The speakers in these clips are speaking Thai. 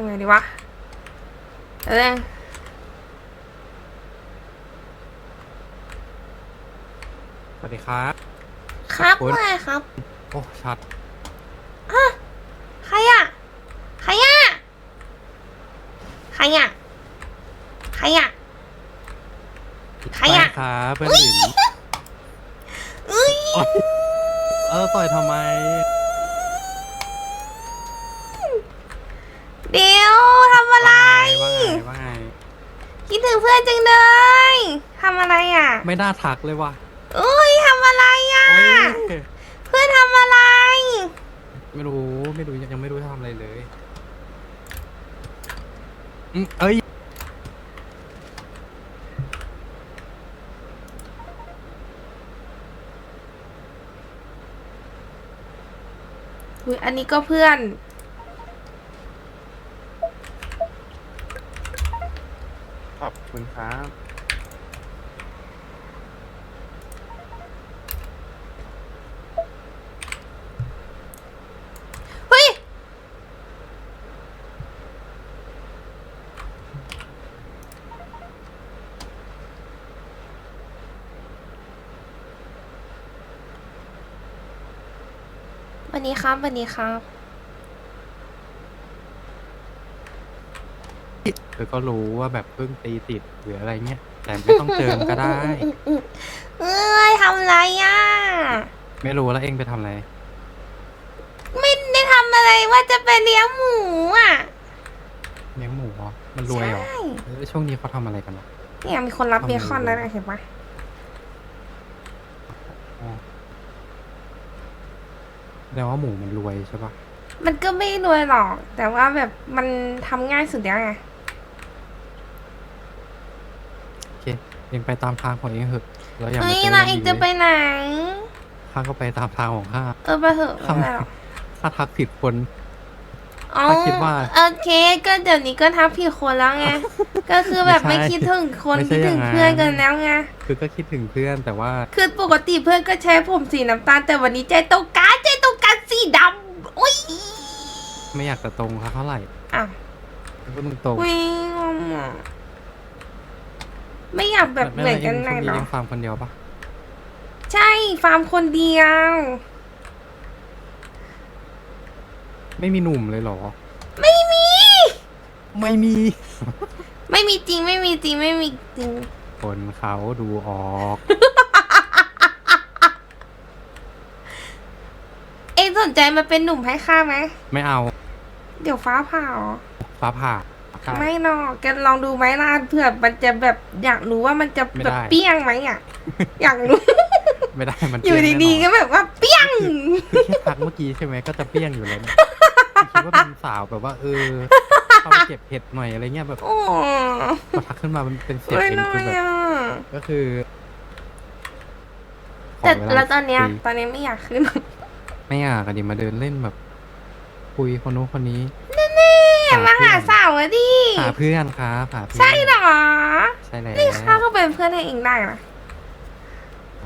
ำไงดีวะเออสวัสดีครับ ครับคุณว่าไงครับ โอ้ ชัดใครอะใครอะใครอะใครอะ ใครอะ ไปครับเพื่อนหลินเอ้ย เออต่อยทำไม เดี๋ยวทำอะไร ว่าไงว่าไงคิดถึงเพื่อนจังเลยทำอะไรอะไม่น่าทักเลยว่ะอุ้ยทำอะไรอะ โอ้ยเพื่อนทำอะไร ไม่รู้ไม่รู้ยังไม่รู้จะทำอะไรเลยอืมเอ้ยอุ้ยอันนี้ก็เพื่อน ขอบคุณครับเฮ้ย วันนี้ครับ วันนี้ครับ เธ อก็รู้ว่าแบบเพิ่งตีติดหรืออะไรเงี้ยแต่ไม่ต้องเจอก็ได้ เอ้ยทำอะไรอะ ไม่รู้แล้วเองไปทำอะไร ไม่ได้ทำอะไรว่าจะไปเลี้ยงหมูอะเลี้ยงหมูเหรอมันรวยเหรอใช่เออช่วงนี้เขาทำอะไรกันวะ เนี่ยมีคนรับทำเบคอนหมูแล้วนะเห็นปะอ๋อแปลว่าหมูมันรวยใช่ปะมันก็ไม่รวยหรอก แต่ว่าแบบมันทำง่ายสุดแล้วไง โอ เคเองไปตามทางของเองเถอะแล้วอย่ามาเฮ้ยเจอเรากันเออีงกจะเลไปยไหน ข้าก็ไปตามทางของข้า เออไปเถอะไม่เป็นไรหรอกถ้าทักผิดคน อ๋อถ้าคิดว่าโอเค ก็เดี๋ยวนี้ก็ทักผิดคนแล้วไง ก็คือแบบไม่ไม่ใช่คิดถึงคนไม่ใช่คิดถึงอย่างนั้น เพื่อนกันแล้วไง คือก็คิดถึงเพื่อนแต่ว่า คือปกติเพื่อนก็ใช้ผมสีน้ำตาล แต่วันนี้ใจตรงกันใจตรงกันสีดำอุ้ยไม่อยากจะตรงเท่าไหร่อะก็ตรงตรงอุ้ยงงอะ ไม่อยากแบบเหมือนกันหน่อยช่วงเหรนี้อยังฟาร์มคนเดียวปะใช่ฟาร์มคนเดียว ไม่มีหนุ่มเลยเหรอ ไม่มี ไม่มี ไม่มีจริงไม่มีจริงไม่มีจริง คนเขาดูออกเองสนใจมาเป็นหนุ่มให้ข้าไหมไม่เอา เดี๋ยวฟ้าผ่าเหรอฟ้าผ่า ใช่ไม่หรอกแกลองดูไหมล่ะเผื่อมันจะแบบอยากรู้ว่ามันจะไม่แบบได้เปี้ยงไหมอะ อยากรู้ ไม่ได้มันอยู่เปี้งดีๆแน่ก็นนแบบว่าเปี้ยงคือแค่ทักเมื่อกี้ใช่ไหมก็จะเปี้ยงอยู่แล้วเนี่ยคิดว่าเป็นสาวแบบว่า เออเข้าไปเก็บเห็ดหน่อยอะไรเงี้ยแบบโอ้พอทักขึ้นมามันเป็นเสียงไม่เองน้อคือยแบบอะก็คือขแต่เาแล้วตอนเนี้ย คุตอนนี้ไม่อยากขึ้น ไม่อยากอะดิมาเดินเล่นแบบ คุยคนนู้นคนนี้ แอบมาหาสาวอะดิหาเพื่อนครับหาเพื่อนใช่เหรอใช่แล้วนี่ข้าก็เป็นเพื่อนให้เองได้นะ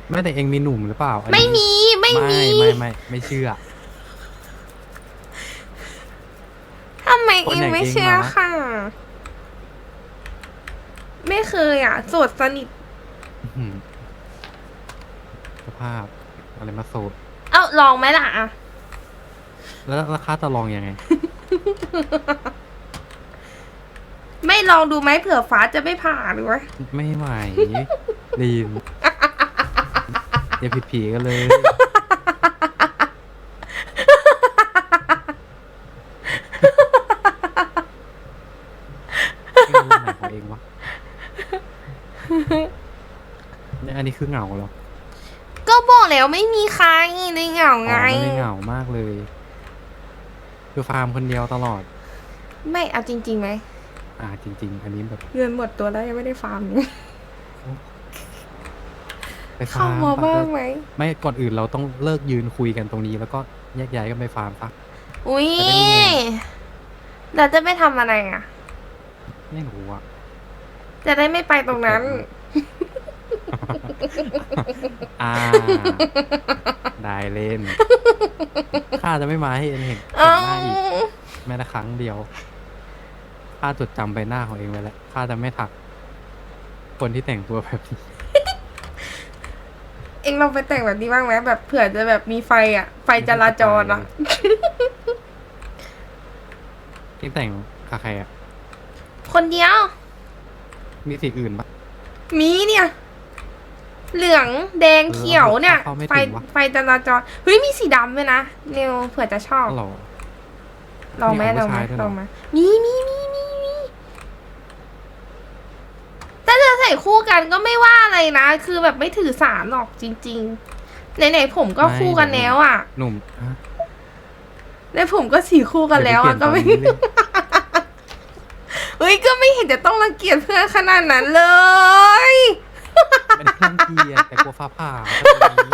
ไม่แต่เองมีหนุ่มหรือเปล่าอันนี้ไม่มีไม่มีไม่ไม่ไม่เชื่อ ทำไมคเอนงอย่างไม่เองเชื่อเนอะค่ะ ไม่เคยอะโสดสนิท อื้อหือสภาพอะไรมาโสดเอ้าลองไหมล่ะอะแล้วราคาจะลองยังไง ไม่ลองดูไหมเผื่อฟ้าจะไม่ผ่าหรือวะไม่ไหวลีนอย่าผิดผีกันเลย ไม่รู้ไหนของเองวะเนี่ยอันนี้คือเหงาเหรอก็บอกแล้วไม่มีใครในเหงาอ๋อไงไม่ได้เหงามากเลย คือฟาร์มคนเดียวตลอด ไม่เอาจริงๆไหมอ่าจริง ๆ อันนี้แบบเงินหมดตัวแล้วยังไม่ได้ฟาร์มเลยไปฟาเข้าร์มมาปะบ้างไหมไม่ก่อนอื่นเราต้องเลิกยืนคุยกันตรงนี้ แล้วก็แยกย้ายกันไปฟาร์มปะ อุ้ยจะได้มีเงิน เราจะไปทำอะไรอะ ไม่รู้อะจะได้ไม่ไปตรงนั้น อ่า ได้เล่น ข้าจะไม่มาให้เอ็นเห็นเห็นเอ้าหน้าอีกแม้แต่ครั้งเดียวข้าจดจำใบหน้าของเองไว้แล้วข้าจะไม่ทัก คนที่แต่งตัวแบบนี้เองลองไปแต่งแบบนี้บ้างไหมแบบเผื่อจะแบบมีไฟอะ ไฟจราจรอะที่แต่งกับใครอะ คนเดียว มีสีอื่นปะมีเนี่ย เหลืองแดงเขียวเนี่ยเออเขาไม่ไฟถึงวะ ไฟจราจรเฮ้ยมีสีดำด้วยนะเนวเผื่อจะชอบก็หรอ ลองไหมมีลขอองงไหมผู้ชายด้วยเหรอ ลองไหมมีมีมีมีมีถ้าจะใส่คู่กันก็ไม่ว่าอะไรนะ คือแบบไม่ถือสารหรอกจริง ๆ ไหนๆผมก็คู่กันแล้วอะหนุ่มฮะในผมก็สีคู่กันแล้วอะเดี๋ก็ยวไปไม่เปลี่ยนตอนนี้เลยเฮ้ยก็ไม่เห็นจะต้องรังเกียจเพื่อนขนาดนั้นเลย ไม่ได้รังเกียจแต่กลัวฟ้าผ่าเท่านั้น